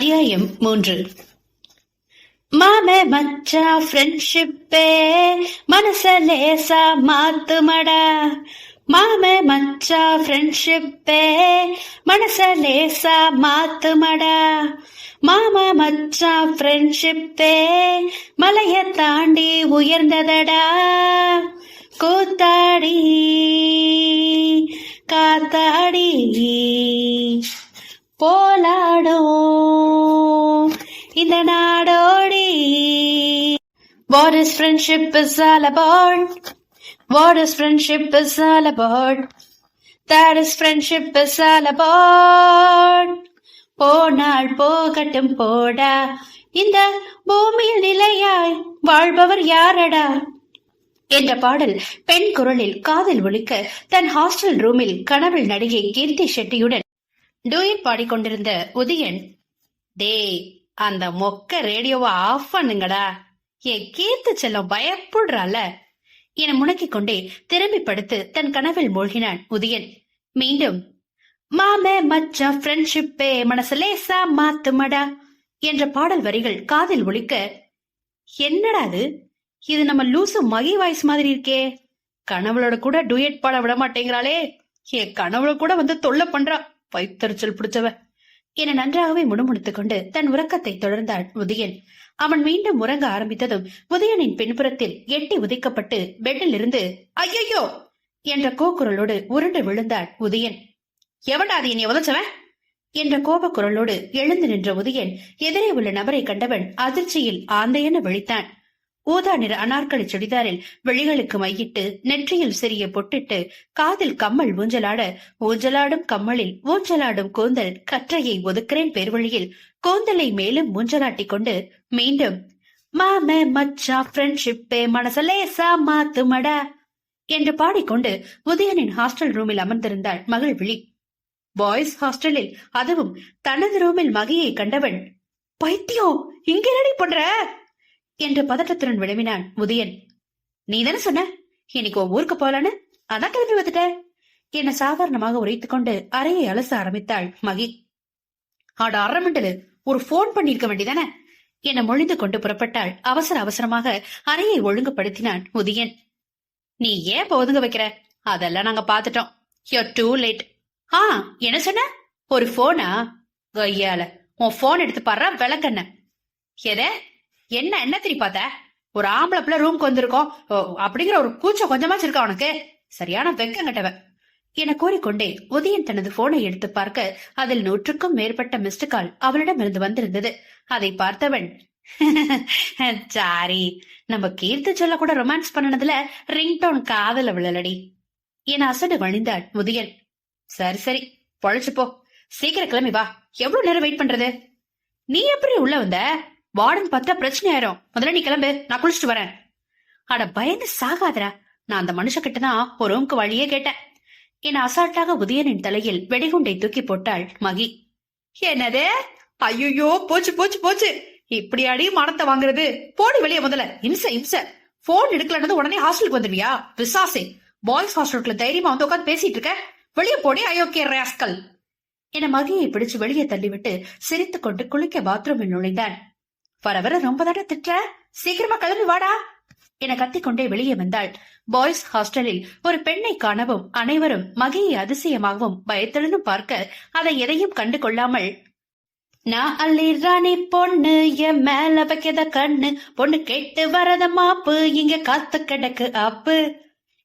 அத்தியாயம் மூன்று. மாம மச்சா ஃப்ரெண்ட்ஷிப்பே மனச லேசா மாத்துமடா. மாம மச்சா ஃப்ரெண்ட்ஷிப்பே மனச லேசா மாத்துமடா. மாமா மச்சா ஃப்ரெண்ட்ஷிப்பே மலைய தாண்டி உயர்ந்ததடா. கூத்தாடி காத்தாடி. போலாடும் இந்த நாடோடி What is friendship is all about? What is friendship is all about? That is friendship is all about. போனால் போகட்டும் போடா இந்த பூமியில் நிலையாய் வாழ்பவர் யாரடா என்ற பாடல் பெண் குரலில் காதில் ஒழிக்க தன் ஹாஸ்டல் ரூமில் கனவில் நடிகை கீர்த்தி ஷெட்டியுடன் டூயட் பாடிக்கொண்டிருந்த உதயன் டேய் அந்த மொக்க ரேடியோவை ஆஃப் பண்ணுங்கடா. என் கீர்த்து செல்லம் பயப்படுறால. என முணக்கிக் கொண்டே திரும்பி படுத்து தன் கனவில் மூழ்கினான் உதயன். மீண்டும் மாமே மச்சான் ஃப்ரெண்ட்ஷிப்பே மனசு லேசா மாத்துமடா என்ற பாடல் வரிகள் காதில் ஒழிக்க என்னடா அது இது நம்ம லூசு மகி வாய்ஸ் மாதிரி இருக்கே. கனவுளோட கூட டூயட் பாட விட மாட்டேங்கிறாளே. என் கனவுல கூட வந்து தொல்லை பண்றா. வைத்தறிச்சல் பிடிச்சவ. என நன்றாகவே முணுமுணுத்துக் கொண்டு தன் உறக்கத்தை தொடர்ந்தான் உதயன். அவன் மீண்டும் உறங்க ஆரம்பித்ததும் உதயனின் பின்புறத்தில் எட்டி உதைக்கப்பட்டு பெட்டில் இருந்து ஐயையோ! என்ற கோக்குரலோடு உருண்டு விழுந்தான் உதயன். எவடா அது என்னை உதச்சவன் என்ற கோபக்குரலோடு எழுந்து நின்ற உதயன் எதிரே உள்ள நபரை கண்டவன் அதிர்ச்சியில் ஆந்தையென விழித்தான். ஊதா நிற அனார்கலி சுடிதாரில் விழிகளுக்கு மையிட்டு நெற்றியில் சிறிய பொட்டிட்டு காதில் கம்மல் ஊஞ்சலாட ஊஞ்சலாடும் கம்மலில் ஊஞ்சலாடும் கூந்தல் கற்றையை ஒதுக்கிறேன் பெருவழியில். கூந்தலை மேலும் ஊஞ்சலாட்டிக் கொண்டு மீண்டும் மாமே மச்சா ஃப்ரெண்ட்ஷிப்பே மனச லேசா மாத்துமடா என்று பாடிக்கொண்டு உதயனின் ஹாஸ்டல் ரூமில் அமர்ந்திருந்தாள் மகள் விழி பாய்ஸ் ஹாஸ்டலில் அதுவும் தனது ரூமில் மகியை கண்டவன் பைத்தியம் இங்க என்னடி பண்ற? என்று பதட்டத்துடன் விளம்பினான் முதியன் நீ தானே சொன்ன? இன்னைக்கு உன் ஊருக்கு போலான்னு? அதான் கிளம்பி வந்துட்ட. என சாதாரணமாக உரைத்துக் கொண்டு அறையை அலச ஆரம்பித்தாள் மகி. ஆட அரை மண்டலு. ஒரு போன் பண்ணிருக்க வேண்டியதானே? என மொழிந்து கொண்டு புறப்பட்டாள். அவசர அவசரமாக அறையை ஒழுங்குபடுத்தினான் முதியன் நீ ஏன் ஒதுங்க வைக்கிற? அதெல்லாம் நாங்க பாத்துட்டோம் யூர் டூ லேட் ஆ என்ன சொன்ன? ஒரு போனா கொய்யால உன் போன் எடுத்து பாரு விளக்கண்ண எத? என்ன என்ன திரி பார்த்த? ஒரு ஆம்பளை பிள்ளை ரூம்க்கு வந்திருக்கோம். ஓ, அப்படிங்கிற ஒரு கூச்சம் கொஞ்சமாச்சு இருக்கா உனக்கு? சரியான வெக்கம் கட்டவ என கூறிக்கொண்டே உதயன் தனது போனை எடுத்து பார்க்க அதில் நூற்றுக்கும் மேற்பட்ட மிஸ்டு கால் அவனிடமிருந்து வந்திருந்தது. அதை பார்த்தவன் சாரி நம்ம கீர்த்தி சொல்ல கூட ரொமான்ஸ் பண்ணனதுல ரிங்டோன் காதல விழலடி. என அசடு வழிந்தாள் முதியன் சரி சரி பொழைச்சு போ சீக்கிரம் கிளம்பி வா. எவ்வளவு நேரம் வெயிட் பண்றது? நீ எப்படி உள்ள வந்த? வார்டன் பார்த்தா பிரச்சனை ஆயிரும் முதல்ல நீ கிளம்பு நான் குளிச்சுட்டு வரேன். அட பயந்து சாகாதரா நான் அந்த மனுஷ கிட்ட தான் ஒரு ரூம்க்கு வழியே கேட்டேன். என் அசால்ட்டாக உதயனின் தலையில் வெடிகுண்டை தூக்கி போட்டாள் மகி. என்னது? ஐயோ போச்சு போச்சு போச்சு. இப்படி அடி மனத்தை வாங்குறது? போடி வெளியே முதல்ல. இம்ச இம்ச. போன் எடுக்கலன்னு உடனே ஹாஸ்டலுக்கு வந்துருவியா? விசாசே. பாய்ஸ் ஹாஸ்டலுக்குள்ள தைரியமா வந்து உட்காந்து பேசிட்டு இருக்க. வெளியே போடி அயோக்கிய ராஸ்கல் என மகியை பிடிச்சு வெளியே தள்ளிவிட்டு சிரித்துக்கொண்டு குளிக்க பாத்ரூமில் நுழைந்தான். வர வர ரொம்ப தடவை திட்டுற? சீக்கிரமா கிளம்பி வாடா. என கத்திக்கொண்டே வெளியே வந்தாள். பாய்ஸ் ஹாஸ்டலில் ஒரு பெண்ணை காணவும் அனைவரும் மகியை அதிசயமாகவும் பயத்துடனும் பார்க்க அதை எதையும் கண்டு கொள்ளாமல் நான் அள்ளி ராணி பொண்ணு என் மேல வைக்கத கண்ணு பொண்ணு கேட்டு வரத மாப்பு இங்க காத்து கிடக்கு ஆப்பு.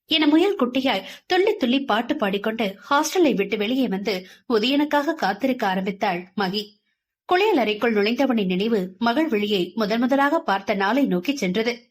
என முயல் குட்டியாய் துள்ளி துள்ளி பாட்டு பாடிக்கொண்டு ஹாஸ்டலை விட்டு வெளியே வந்து உதயனுக்காக காத்திருக்க ஆரம்பித்தாள் மகி. குளியல் அறைக்குள் நுழைந்தவனின் நினைவு மகள் விழியை முதன் முதலாக பார்த்த நாளை நோக்கி சென்றது.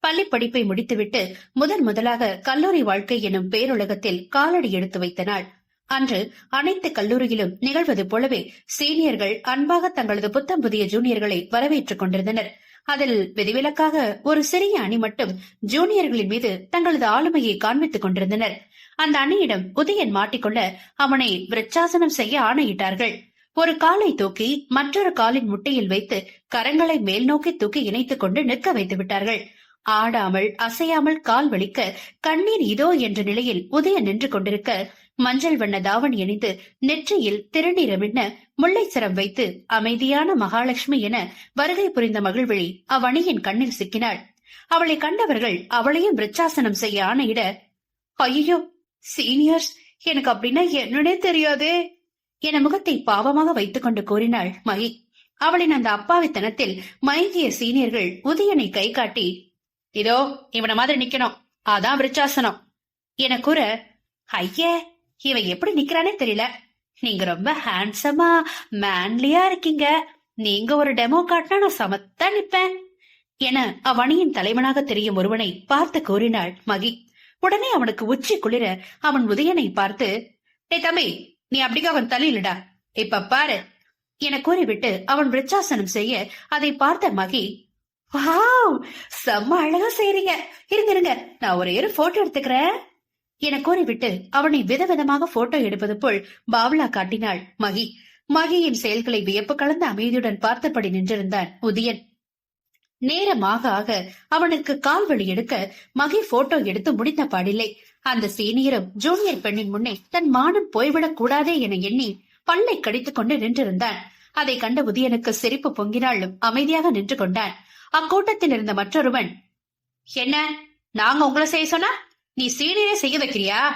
பள்ளி படிப்பை முடித்துவிட்டு முதன் முதலாக கல்லூரி வாழ்க்கை எனும் பேருலகத்தில் காலடி எடுத்து வைத்த நாள். அன்று அனைத்து கல்லூரியிலும் நிகழ்வது போலவே சீனியர்கள் அன்பாக தங்களது புத்தம் புதிய ஜூனியர்களை வரவேற்றுக் கொண்டிருந்தனர். அதில் விதிவிலக்காக ஒரு சிறிய அணி மட்டும் ஜூனியர்களின் மீது தங்களது ஆளுமையை காண்பித்துக் கொண்டிருந்தனர். அந்த அணியிடம் உதயன் மாட்டிக்கொள்ள அவனை விரச்சாசனம் செய்ய ஆணையிட்டார்கள். ஒரு காலை தூக்கி மற்றொரு காலின் முட்டையில் வைத்து கரங்களை மேல் நோக்கி தூக்கி இணைத்துக் கொண்டு நிற்க வைத்து விட்டார்கள். ஆடாமல் அசையாமல் கால் வலிக்க கண்ணீர் இதோ என்ற நிலையில் உதய நின்று கொண்டிருக்க மஞ்சள் வண்ண தாவணி அணிந்து நெற்றியில் திருநீரமின்ன முல்லைச்சரம் வைத்து அமைதியான மகாலட்சுமி என வருகை புரிந்த மகிழ்வழி அவ்வணியின் கண்ணில் சிக்கினாள். அவளை கண்டவர்கள் அவளையும் விரச்சாசனம் செய்ய ஆணையிட ஐயோ சீனியர்ஸ் எனக்கு அப்படின்னா என்னன்னே தெரியாதே! என முகத்தை பாவமாக வைத்துக் கொண்டு கூறினாள் மகி. அவளின் அந்த அப்பாவித்தனத்தில் மயங்கிய சீனியர்கள் உதயனை கை காட்டி இதோ இவன மாதிரி நிக்கணும். அதான் விருச்சாசனம். என கூற ஐயே இவன் எப்படி நிக்கிறானே தெரியல. நீங்க ரொம்ப ஹேண்ட்ஸமா மேன்லியா இருக்கீங்க. நீங்க ஒரு டெமோ காட்டினா நான் சமத்தா நிப்பேன். என அவ்வணியின் தலைவனாக தெரியும் ஒருவனை பார்த்து கூறினாள் மகி. உடனே அவனுக்கு உச்சி குளிர அவன் உதயனை பார்த்து டேய் தம்பி நீ அப்படிக்க அவன் தலையிலடா இப்ப பாரு. என கூறிவிட்டு அவன் விருச்சாசனம் செய்ய அதை பார்த்த மகி வாவ் செம்ம அழகா செய்றீங்க. இருங்க இருங்க. நான் ஒரே ஒரு போட்டோ எடுத்துக்கிறேன். என கூறிவிட்டு அவனை விதவிதமாக போட்டோ எடுப்பது போல் பாவ்லா காட்டினாள் மகி. மகியின் செயல்களை வியப்பு கலந்த அமைதியுடன் பார்த்தபடி நின்றிருந்தான் உதயன். நேரமாக ஆக அவனுக்கு கால்வழி எடுக்க மகி போட்டோ எடுத்து முடிந்த பாடில்லை அந்த சீனியரும் ஜூனியர் பெண்ணின் முன்னே தன் மானம் போய்விடக் கூடாதே என எண்ணி பல்லை கடித்துக் கொண்டு நின்றிருந்தான். அதை கண்ட உதயனுக்கு சிரிப்பு பொங்கினாலும் அமைதியாக நின்று கொண்டான். அக்கூட்டத்தில் இருந்த மற்றொருவன் என்ன? நாங்க உங்களை செய்ய சொன்னா? நீ சீனியரே செய்ய வைக்கிறியா?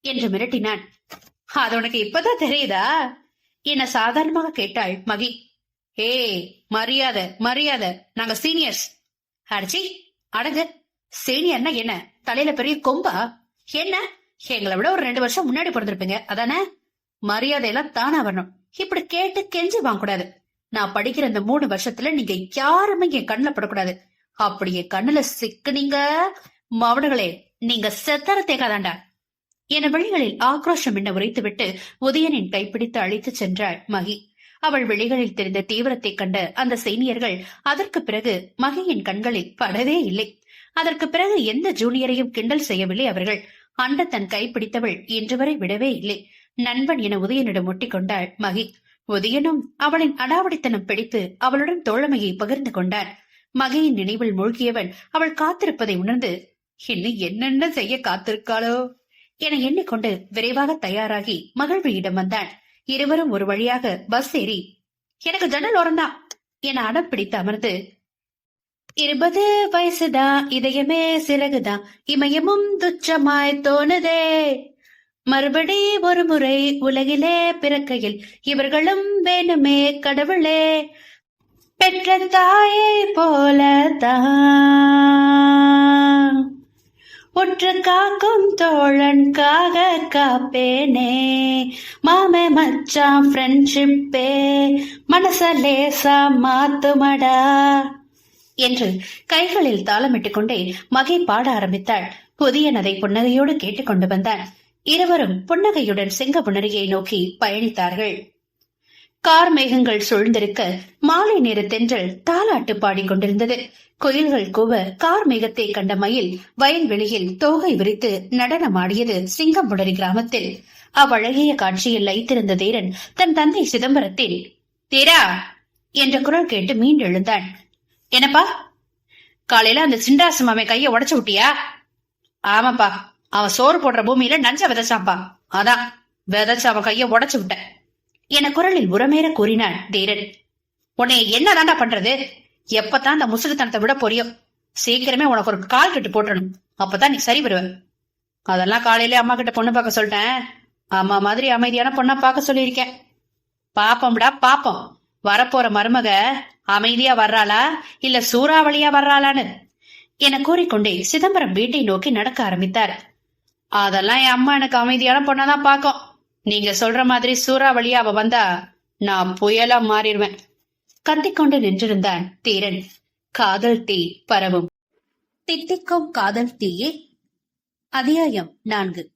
என்று மிரட்டினான். அது உனக்கு இப்பதான் தெரியுதா? என சாதாரணமாக கேட்டாள் மகி. ஏ மரியாதை மரியாதை நாங்க சீனியர்ஸ். அடிச்சி அடங்கு. சீனியர்னா என்ன? தலையில பெரிய கொம்பா? என்ன? எங்களை விட ஒரு ரெண்டு வருஷம் முன்னாடி பிறந்திருப்பீங்க. அதானே? மரியாதை எல்லாம் தானா வரணும். இப்படி கேட்டு கெஞ்சி வாங்க கூடாது நான் படிக்கிற இந்த மூணு வருஷத்துல நீங்க யாருமே என் கண்ணுல படக்கூடாது. அப்படி என் கண்ணுல சிக்குனீங்க. மவனுகளே நீங்க செத்தர தேக்காதாண்டா என விழிகளில் ஆக்ரோஷம் என்ன உரைத்துவிட்டு உதயனின் கைப்பிடித்து அழைத்துச் சென்றாள் மகி. அவள் விழிகளில் தெரிந்த தீவிரத்தை கண்ட அந்த சீனியர்கள் அதற்கு பிறகு மகியின் கண்களில் படவே இல்லை. அதற்கு பிறகு எந்த ஜூனியரையும் கிண்டல் செய்யவில்லை அவர்கள். அண்ட தன் கைப்பிடித்தவள் இன்று வரை விடவே இல்லை. நண்பன் என உதயனிடம் ஒட்டிக்கொண்டாள் மகி. உதயனும் அவளின் அடாவடித்தனம் பிடித்து அவளுடன் தோழமையை பகிர்ந்து கொண்டான். மகையின் நினைவில் மூழ்கியவன் அவள் காத்திருப்பதை உணர்ந்து இன்னும் என்னென்ன செய்ய காத்திருக்காளோ? என எண்ணிக்கொண்டு விரைவாக தயாராகி மகிழ்வியிடம் வந்தான். இருவரும் ஒரு வழியாக பஸ் ஏறி எனக்கு ஜன்னல் ஓரம்தான் என அடம் பிடித்து அமர்ந்து இருபது வயசுதான் இதயமே சிறகுதான் இமயமும் துச்சமாய் தோணுதே. மறுபடி ஒரு முறை உலகிலே பிறக்கையில் இவர்களும் வேணுமே கடவுளே. பெற்ற தாயை போலதான் உற்று காக்கும் தோழன்காக காப்பேனே. மாமே மச்சான் ஃப்ரெண்ட்ஷிப்பே மனச லேசா மாத்துமடா. என்று கைகளில் தாளமிட்டுக் கொண்டே மகை பாட ஆரம்பித்தாள். புதியனதை புன்னகையோடு கேட்டுக்கொண்டு வந்தான். இருவரும் புன்னகையுடன் செங்கபுணரியை நோக்கி பயணித்தார்கள். கார் மேகங்கள் சூழ்ந்திருக்க மாலை நேர தென்றல் தாலாட்டு பாடிக் கொண்டிருந்தது. குயில்கள் கூவ கார் மேகத்தை கண்ட மயில் வயல்வெளியில் தோகை விரித்து நடனமாடியது சிங்கம்புடரி கிராமத்தில். அவ்வழகிய காட்சியில் லைத்திருந்த தீரன் தன் தந்தை சிதம்பரத்தில் தீரா! என்ற குரல் கேட்டு மீண்டெழுந்தான் என்னப்பா? காலையில அந்த சிண்டாசம் அவன் கைய உடைச்சு விட்டியா? ஆமாப்பா அவன் சோறு போடுற பூமியில நஞ்ச விதைச்சான்ப்பா. அதான் விதைச்சு அவன் கைய உடைச்சு விட்டேன். என குரலில் உரமேற கூறினான் தீரன். உன்னை என்னதாண்டா பண்றது? எப்பதான் அந்த முசுகுத்தனத்தை விட பொரியும் சீக்கிரமே உனக்கு ஒரு கால் கட்டு போட்டணும் அப்பதான் நீ சரி வருவ. அதெல்லாம் காலையில அம்மா கிட்ட பொண்ணு பார்க்க சொல்லிட்டேன். அம்மா மாதிரி அமைதியான பொண்ணா பார்க்க சொல்லியிருக்கேன். பாப்போம்டா பாப்போம். வரப்போற மருமக அமைதியா வர்றாளா? இல்ல சூறாவளியா வர்றாளான்னு? என கூறிக்கொண்டே சிதம்பரம் வீட்டை நோக்கி நடக்க ஆரம்பித்தார். அதெல்லாம் என் அம்மா எனக்கு அமைதியான பொண்ணாதான் பாக்கும் நீங்க சொல்ற மாதிரி சூறாவளியா அவ வந்தா நான் புயலா மாறிடுவேன். கத்திக்கொண்டு நின்றிருந்தான் தீரன். காதல் தீ பரவும். தித்திக்கும் காதல் தீயே. அத்தியாயம் நான்கு.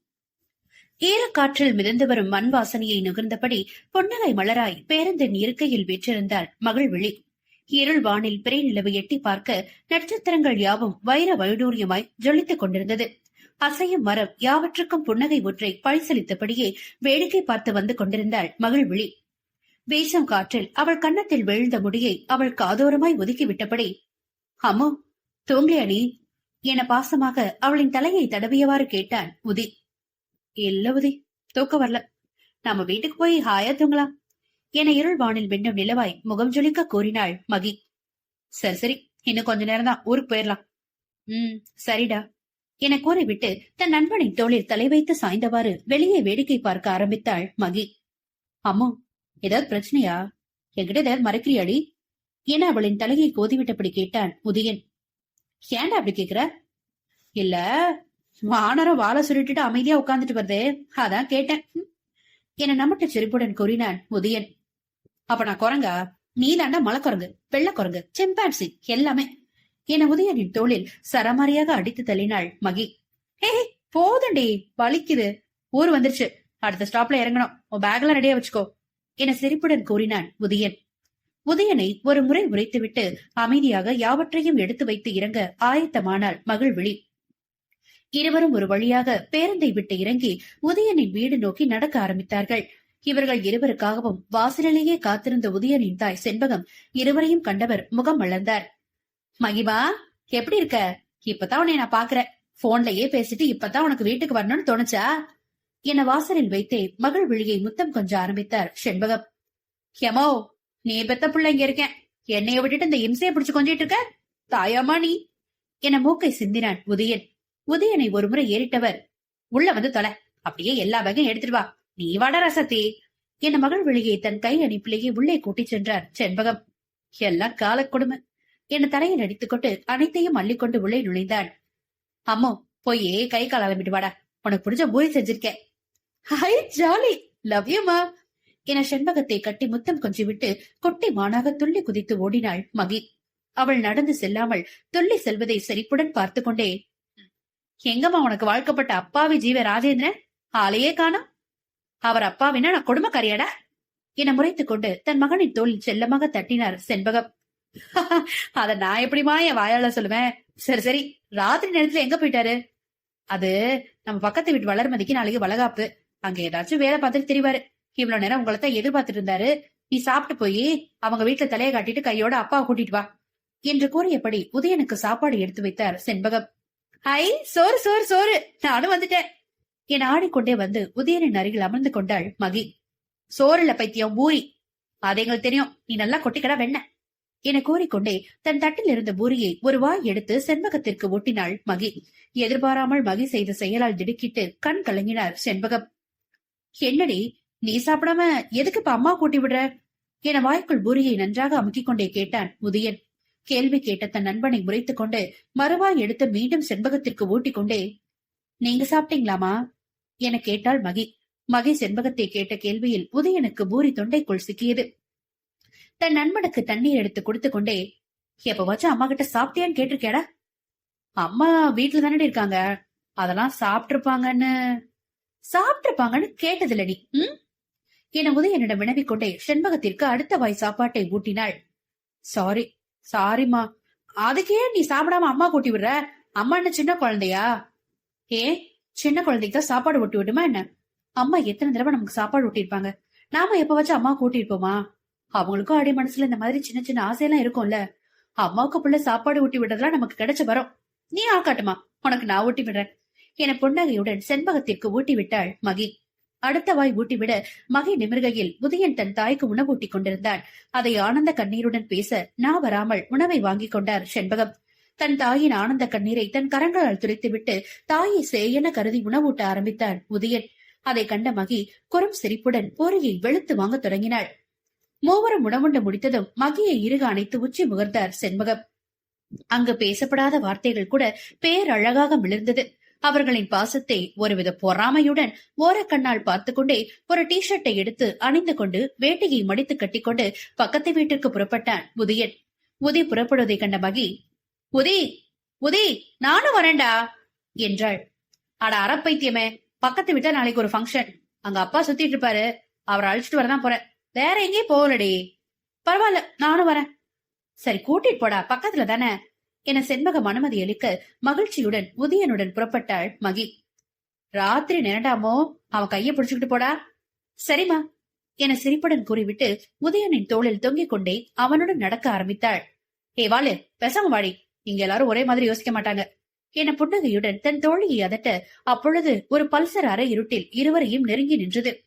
ஈரக்காற்றில் மிதந்து வரும் மண் வாசனையை நுகர்ந்தபடி புன்னகை மலராய் பேருந்தின் இருக்கையில் வீற்றிருந்தாள் மகிழ்விழி இருள் வானில் பிறை நிலவு எட்டி பார்க்க நட்சத்திரங்கள் யாவும் வைர வைடூரியமாய் ஜொலித்துக் கொண்டிருந்தது. அசையும் மரம் யாவற்றுக்கும் புன்னகை ஒற்றை பழிசலித்தபடியே வேடிக்கை பார்த்து வந்து கொண்டிருந்தாள் மகிழ்விழி வேஷம் காற்றில் அவள் கன்னத்தில் விழுந்த முடியை அவள் காதோரமாய் ஒதுக்கி விட்டபடி அம்மோ தூங்கியா நீ என பாசமாக அவளின் தலையை தடவியவாறு கேட்டான் உதி. இல்ல உதி தூக்க வரல. நம்ம வீட்டுக்கு போய் ஹாயா தூங்கலாம். என இருள் வானில் விண்ணும் நிலவாய் முகம் ஜொலிக்க கூறினாள் மகி. சரி சரி இன்னும் கொஞ்ச நேரம் தான் ஊருக்கு போயிடலாம் உம் சரிடா. என கூறிவிட்டு தன் நண்பனின் தோளில் தலை வைத்து சாய்ந்தவாறு வெளியே வேடிக்கை பார்க்க ஆரம்பித்தாள் மகி. அம்மா ஏதாவது பிரச்சனையா? என்கிட்ட ஏதாவது மறைக்கிறியாடி? என அவளின் தலையை கோதிவிட்டபடி கேட்டான் உதயன் ஏன்டா அப்படி கேக்குற? இல்ல வானரம் வாழை சுருட்டுட்டு அமைதியா உட்கார்ந்துட்டு வருதே. அதான் கேட்டேன். என நம்மட்ட சிரிப்புடன் கூறினான் உதயன் அப்ப நான் குரங்கா நீ தாண்டா மலைக்குரங்கு வெள்ளக்குரங்கு செம்பான்சி எல்லாமே. என உதயனின் தோளில் சரமாரியாக அடித்து தள்ளினாள் மகி. ஏய் போதண்டி வலிக்குது. ஊர் வந்துருச்சு. அடுத்த ஸ்டாப்ல இறங்கணும். உன் பேக்லாம் ரெடியா வச்சுக்கோ. என சிரிப்புடன் கூறினான் உதயன். உதயனை ஒரு முறை உரைத்துவிட்டு அமைதியாக யாவற்றையும் எடுத்து வைத்து இறங்க ஆயத்தமானாள் மகிழ்விழி இருவரும் ஒரு வழியாக பேருந்தை விட்டு இறங்கி உதயனின் வீடு நோக்கி நடக்க ஆரம்பித்தார்கள். இவர்கள் இருவருக்காகவும் வாசலிலேயே காத்திருந்த உதயனின் தாய் செண்பகம் இருவரையும் கண்டவர் முகம் மலர்ந்தார். மகிமா எப்படி இருக்க? இப்பதான் உன்னை நான் பாக்குறேன் போன்லயே பேசிட்டு இப்பதான் உனக்கு வீட்டுக்கு வரணும்னு தோணுச்சா? என வாசலில் வைத்தே மகள் விழியை முத்தம் கொஞ்சம் ஆரம்பித்தார் செண்பகம். எமோ நீ பெத்த பிள்ளை இங்க இருக்கேன். என்னைய விட்டுட்டு இந்த இம்சைய பிடிச்சு கொஞ்சிட்டு இருக்க? தாயாமா நீ? என மூக்கை சிந்தினான் உதயன். உதயனை ஒருமுறை ஏறிட்டவர் உள்ள வந்து தொலை. அப்படியே எல்லா வகையும் எடுத்துட்டு வா. நீ வாட ரசத்தி என் மகள் விழியை தன் கை அனுப்பிலேயே உள்ளே கூட்டிச் சென்றார் செண்பகம். எல்லாம் கால கொடுமை. என தலையில் அடித்துக்கொண்டு அனைத்தையும் அள்ளிக்கொண்டு உள்ளே நுழைந்தான் அம்மோ போயே கை கால் அலம்பிட்டு வாடா. உனக்கு பிடிச்ச பூரி செஞ்சிருக்கேன் ஹை ஜாலி. லவ் யூமா என செண்பகத்தை கட்டி முத்தம் கொஞ்சி விட்டு கொட்டி மானாக துள்ளி குதித்து ஓடினாள் மகி. அவள் நடந்து செல்லாமல் துள்ளி செல்வதை செறிப்புடன் பார்த்து கொண்டே எங்கம்மா உனக்கு வாழ்க்கப்பட்ட அப்பாவி ஜீவ ராஜேந்திரன்? ஆளையே காணும். அவர் அப்பாவினா நான் கொடுமைக்காரியாடா? என முறைத்துக் கொண்டு தன் மகனின் தோளில் செல்லமாக தட்டினார் செண்பகம். அத நான் எப்படிமா என் வாயால சொல்லுவேன்? சரி சரி. ராத்திரி நேரத்துல எங்க போயிட்டாரு? அது நம்ம பக்கத்து வீட்டு வளர்மதிக்கு நாளைக்கு வளகாப்பு. அங்க ஏதாச்சும் வேலை பார்த்துட்டு தெரிவாரு. இவ்வளவு நேரம் உங்களை தான் எதிர்பார்த்துட்டு இருந்தாரு. நீ சாப்பிட்டு போய் அவங்க வீட்டுல தலையை காட்டிட்டு கையோட அப்பாவை கூட்டிட்டு வா என்று கூறியபடி உதயனுக்கு சாப்பாடு எடுத்து வைத்தார் செண்பகம். ஐ சோறு சோறு சோறு. நானும் வந்துட்டேன். என ஆடிக்கொண்டே வந்து உதயனின் அருகில் அமர்ந்து கொண்டாள் மகி. சோறுல பைத்தியம் பூரி. அது எங்களுக்கு தெரியும். நீ நல்லா கொட்டிக்கடா வெண்ண. என கூறிக்கொண்டே தன் தட்டில் இருந்த பூரியை ஒரு வாய் எடுத்து செண்பகத்திற்கு ஒட்டினாள் மகி. எதிர்பாராமல் மகி செய்த செயலால் திடுக்கிட்டு கண் கலங்கினார் செண்பகம். என்னடி நீ சாப்பிடாம எதுக்கு இப்ப அம்மா கூட்டி விடுற? என வாய்க்குள் பூரியை நன்றாக அமுக்கிக் கொண்டே கேட்டான் உதயன் கேள்வி கேட்ட தன் நண்பனை முறைத்துக் கொண்டு மறுவாய் எடுத்து மீண்டும் செண்பகத்திற்கு ஊட்டிக் கொண்டே நீங்க சாப்பிட்டீங்களாமா என கேட்டாள் மகி. மகி செண்பகத்தை கேட்ட கேள்வியில் உதயனுக்கு பூரி தொண்டைக்குள் சிக்கியது. தன் நண்பனுக்கு தண்ணீர் எடுத்து கொடுத்து கொண்டே எப்பவாச்சும் அம்மா கிட்ட சாப்பிட்டியான்னு கேட்டிருக்கேடா அம்மா வீட்டுல தானே இருக்காங்க. அதெல்லாம் சாப்பிட்டிருப்பாங்கன்னு. சாப்பிட்டிருப்பாங்கன்னு கேட்டதில்லடி ம்? என உதயனிடம் வினவிக் கொண்டே செண்பகத்திற்கு அடுத்த வாய் சாப்பாட்டை ஊட்டினாள். சாரி சாரிம்மா. அதுக்கே நீ சாப்பிடாம அம்மா கூட்டி விடுற? அம்மா என்ன சின்ன குழந்தையா? ஏ சின்ன குழந்தைக்கு தான் சாப்பாடு ஊட்டி விட்டுமா என்ன? அம்மா எத்தனை தடவை நமக்கு சாப்பாடு ஊட்டியிருப்பாங்க? நாம எப்ப அம்மா கூட்டியிருப்போமா? அவங்களுக்கும் அடி மனசுல இந்த மாதிரி சின்ன சின்ன ஆசையெல்லாம் இருக்கும்ல. அம்மாவுக்கு புள்ள சாப்பாடு ஊட்டி விடுறதுலாம் நமக்கு கிடைச்ச வரும். நீ ஆக்காட்டுமா உனக்கு நான் ஊட்டி விடுறேன். என புன்னகையுடன் செண்பகத்திற்கு ஊட்டி விட்டாள் மகி. அடுத்த வாய் ஊட்டிவிட மகி நிமிர்கையில் உதயன் தன் தாய்க்கு உணவூட்டிக் கொண்டிருந்தான். அதை ஆனந்த கண்ணீருடன் பேச நா வராமல் உணவை வாங்கிக் கொண்டார் செண்பகம். தன் தாயின் ஆனந்த கண்ணீரை தன் கரங்களால் துடைத்துவிட்டு தாயை சேயென கருதி உணவூட்ட ஆரம்பித்தான் உதயன். அதை கண்ட மகி குறும் சிரிப்புடன் பொறியை வெளுத்து வாங்க தொடங்கினாள். மூவரும் உணவுண்டு முடித்ததும் மகியை இருக அணைத்து உச்சி முகர்ந்தார் செண்பகம் அங்கு பேசப்படாத வார்த்தைகள் கூட பேரழகாக மிளிர்ந்தது. அவர்களின் பாசத்தை ஒருவித பொறாமையுடன் ஓரக்கண்ணால் பார்த்து கொண்டே ஒரு டி ஷர்ட்டை எடுத்து அணிந்து கொண்டு வேட்டையை மடித்து கட்டிக்கொண்டு பக்கத்து வீட்டிற்கு புறப்பட்டான் உதயன். உதி புறப்படுவதை கண்ட மகி உதி உதி நானும் வரேன்டா என்றாள். அட அறப்பைத்தியமே பக்கத்து வீட்டா நாளைக்கு ஒரு ஃபங்க்ஷன் அங்க அப்பா சுத்திட்டு இருப்பாரு. அவரை அழைச்சிட்டு வரதான் போறேன். வேற எங்கேயும் போகலடி. பரவாயில்ல நானும் வரேன். சரி கூட்டிட்டு போடா பக்கத்துல தானே. என செண்பகம் அனுமதி அளிக்க மகிழ்ச்சியுடன் உதயனுடன் புறப்பட்டாள் மகி. ராத்திரி நிரண்டாமோ? அவன் கைய பிடிச்சுக்கிட்டு போடா. சரிம்மா என சிரிப்புடன் கூறிவிட்டு உதயனின் தோளில் தொங்கிக் கொண்டே அவனுடன் நடக்க ஆரம்பித்தாள். ஏ வாளு பேசாம வாடி. இங்க எல்லாரும் ஒரே மாதிரி யோசிக்க மாட்டாங்க. என புன்னகையுடன் தன் தோழியை அதட்ட அப்பொழுது ஒரு பல்சர் அறை இருட்டில் இருவரையும் நெருங்கி நின்றது.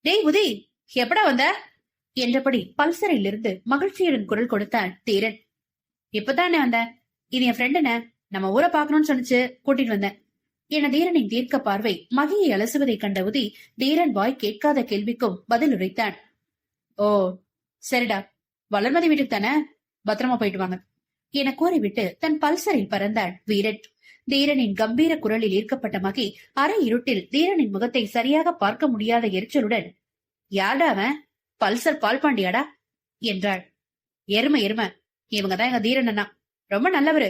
டேய் உதி எப்படா வந்த? என்றபடி பல்சரில் இருந்து மகிழ்ச்சியுடன் குரல் கொடுத்தான் தீரன். இப்பதானே வந்த? இது என் ஃப்ரெண்டுன நம்ம ஊரை பாக்கணும்னு சொன்னிச்சு கூட்டிட்டு வந்தேன். என தீரனின் தீர்க்க பார்வை மகியை அலசுவதைக் கண்ட உதி தீரன் வாய் கேட்காத கேள்விக்கும் பதில் உரைத்தான். ஓ சரிடா. வளர்மதி வீட்டுக்கு தானே? பத்திரமா போயிட்டு வாங்க. என கூறிவிட்டு தன் பல்சரில் பறந்தான் வீரன். தீரனின் கம்பீர குரலில் ஈர்க்கப்பட்ட மகி அரை இருட்டில் தீரனின் முகத்தை சரியாக பார்க்க முடியாத எரிச்சலுடன் யாடா அவன்? பல்சர் பால் பாண்டியாடா என்றாள். எருமை எருமை. இவங்க தான் எங்க தீரன் அண்ணா. ரொம்ப நல்லவரு.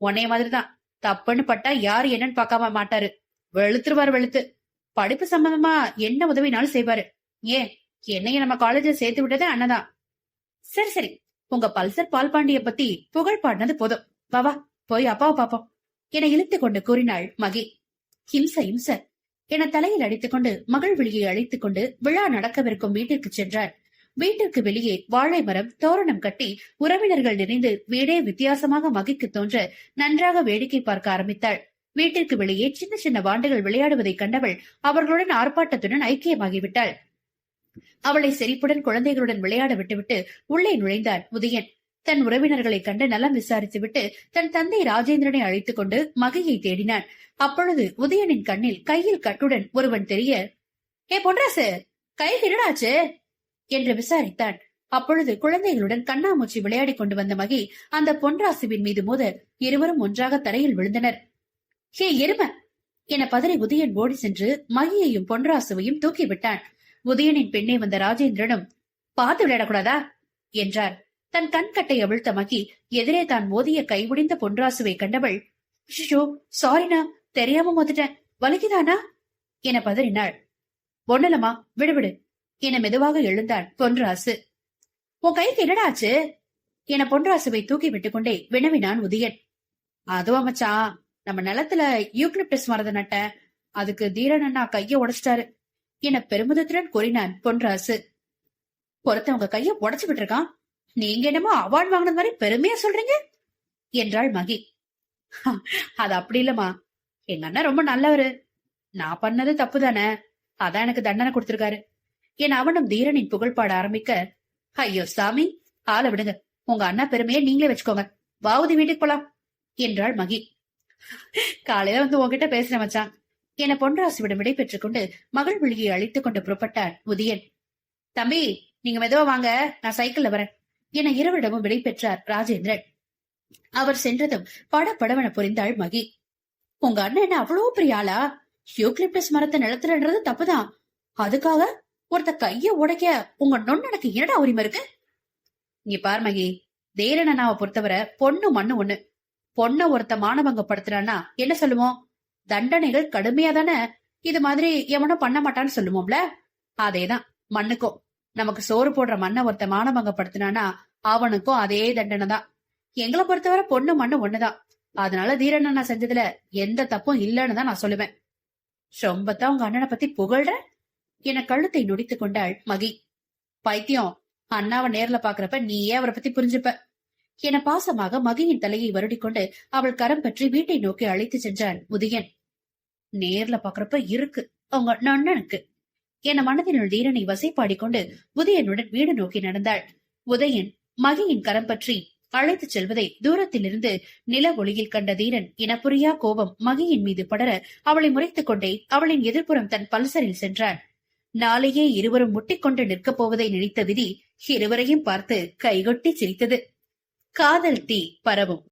உன்னைய மாதிரிதான். தப்புன்னு பட்டா யாரு என்னன்னு பார்க்காம மாட்டாரு. வெளுத்துருவாரு வெளுத்து. படிப்பு சம்பந்தமா என்ன உதவினாலும் செய்வாரு. ஏன்? என்னைய நம்ம காலேஜ்ல சேர்த்து விட்டதே அண்ணதான். சரி சரி. உங்க பல்சர் பால் பாண்டிய பத்தி புகழ் பாடினது போதும். வா வா போய் அப்பாவை பாப்போம் என இழுத்துக் கொண்டு கூறினாள் மகி. ஹிம்ச ஹிம்ச. என தலையில் அடித்துக் கொண்டு மகள் விழியை அழைத்துக் கொண்டு விழா நடக்கவிருக்கும் வீட்டிற்கு சென்றார். வீட்டிற்கு வெளியே வாழை மரம் தோரணம் கட்டி உறவினர்கள் நிறைந்து வீடே வித்தியாசமாக மகிக்கு தோன்ற நன்றாக வேடிக்கை பார்க்க ஆரம்பித்தாள். வீட்டிற்கு வெளியே சின்ன சின்ன வாண்டுகள் விளையாடுவதைக் கண்டவள் அவர்களுடன் ஆர்ப்பாட்டத்துடன் ஐக்கியமாகிவிட்டாள். அவளை செறிப்புடன் குழந்தைகளுடன் விளையாட விட்டுவிட்டு உள்ளே நுழைந்தான் உதயன் தன் உறவினர்களை கண்டு நலம் விசாரித்துவிட்டு தன் தந்தை ராஜேந்திரனை அழைத்துக் கொண்டு மகையை தேடினான். அப்பொழுது உதயனின் கண்ணில் கையில் கட்டுடன் ஒருவன் தெரிய ஏ பொன்ராசு கை கிரடாச்சு என்று விசாரித்தான். அப்பொழுது குழந்தைகளுடன் கண்ணாமூச்சி விளையாடிக் கொண்டு வந்த மகி அந்த பொன்ராசுவின் மீது மோத இருவரும் ஒன்றாக தரையில் விழுந்தனர். ஹே எரும! என பதறி உதயன் ஓடி சென்று மகியையும் பொன்ராசுவையும் தூக்கிவிட்டான் உதயனின் பெண்ணே வந்த ராஜேந்திரனும் பார்த்து விளையாடக்கூடாதா? என்றார். தன் கண்கட்டை அவிழ்த்த மகி எதிரே தான் மோதிய கைவுடிந்த பொன்ராசுவை கண்டவள் ஷோ சாரிண்ணா தெரியாம மோதிட்டேன் வலிக்குதானா? என பதறினாள். ஒண்ணலமா விடுவிடு என மெதுவாக எழுந்தான் பொன்ராசு. உன் கைக்கு என்னடாச்சு என பொன்ராசுவை தூக்கி விட்டுக் கொண்டே வினவினான் உதயன். அதுவா மச்சான் நம்ம நிலத்துல யூக்லிப்டஸ் மரத நட்ட அதுக்கு தீரன் அண்ணா கைய உடைச்சிட்டாரு. என பெருமிதத்துடன் கூறினான் பொன்ராசு. பொறுத்தவங்க கைய உடச்சு விட்டுருக்கான். நீங்க என்னமோ அவார்ட் வாங்கின மாதிரி பெருமையா சொல்றீங்க? என்றாள் மகி. அது அப்படி இல்லம்மா. எங்க அண்ணன் ரொம்ப நல்லவரு. நான் பண்ணது தப்பு தானே அதான் எனக்கு தண்டனை கொடுத்திருக்காரு. என் அவனும் தீரனின் புகழ் பாட ஆரம்பிக்க ஐயோ சாமி ஆளை விடுங்க. உங்க அண்ணா பெருமையை நீங்களே வச்சுக்கோங்க. வாவுதி வீட்டுக்கு போலாம். என்றாள் மகி. காலையில வந்து உன்கிட்ட பேசுறேன் மச்சான். என பொன்ராசுவிடம் விடை பெற்றுக் கொண்டு மகள் விழியை அழைத்துக் கொண்டு புறப்பட்டான் உதயன் தம்பி நீங்க மெதுவா வாங்க. நான் சைக்கிள்ல வரேன் என இருவரிடமும் விடை பெற்றார் ராஜேந்திரன். அவர் சென்றதும் படபடவென புரிந்தாள் மகி. உங்க அண்ணன் என்ன அவ்வளவு பெரிய ஆளா? யூக்லிப்டஸ் மரத்தை நிலத்துலன்றது தப்புதான். அதுக்காக ஒருத்த கைய உடைக்க உங்க நொண்ணனுக்கு என்னடா உரிமை இருக்கு? நீ பார் மகி. தேரணனாவை பொறுத்தவரை பொண்ணு மண்ணு ஒண்ணு. பொண்ண ஒருத்த மானபங்கப்படுத்துறான்னா என்ன சொல்லுவோம்? தண்டனைகள் கடுமையா தானே? இது மாதிரி எவனும் பண்ண மாட்டான்னு சொல்லுவோம்ல? அதேதான். மண்ணுக்கும். நமக்கு சோறு போடுற மண்ணை ஒருத்த மானபங்கப்படுத்தினானா அவனுக்கும் அதே தண்டனை தான். எங்களை பொறுத்தவரை பொண்ணு மண்ணு ஒண்ணுதான். அதனால தீரண்ணா நான் செஞ்சதுல எந்த தப்பும் இல்லைன்னு தான் நான் சொல்லுவேன். ரொம்பத்தான் உங்க அண்ணனை பத்தி புகழ்ற? என கழுத்தை நொடித்துக் கொண்டாள் மகி. பைத்தியம். அண்ணாவை நேர்ல பாக்குறப்ப நீயே அவரை பத்தி புரிஞ்சுப்ப. என பாசமாக மகியின் தலையை வருடிக்கொண்டு அவள் கரம் பற்றி வீட்டை நோக்கி அழைத்து சென்றான் உதயன் நேர்ல பாக்குறப்ப இருக்கு. அவங்க நண்ணனுக்கு என மனதினுள் தீரனை வசைப்பாடிக்கொண்டு உதயனுடன் வீடு நோக்கி நடந்தாள். உதயன் மகியின் கரம் பற்றி அழைத்துச் செல்வதை தூரத்திலிருந்து நில ஒளியில் கண்ட தீரன் இனப்புரியா கோபம் மகியின் மீது படர அவளை முறைத்துக் கொண்டே அவளின் எதிர்ப்புறம் தன் பல்சரில் சென்றான். நாளையே இருவரும் முட்டிக்கொண்டு நிற்கப் போவதை நினைத்த விதி இருவரையும் பார்த்து கைகொட்டி சிரித்தது. காதல் தீ பரவும்.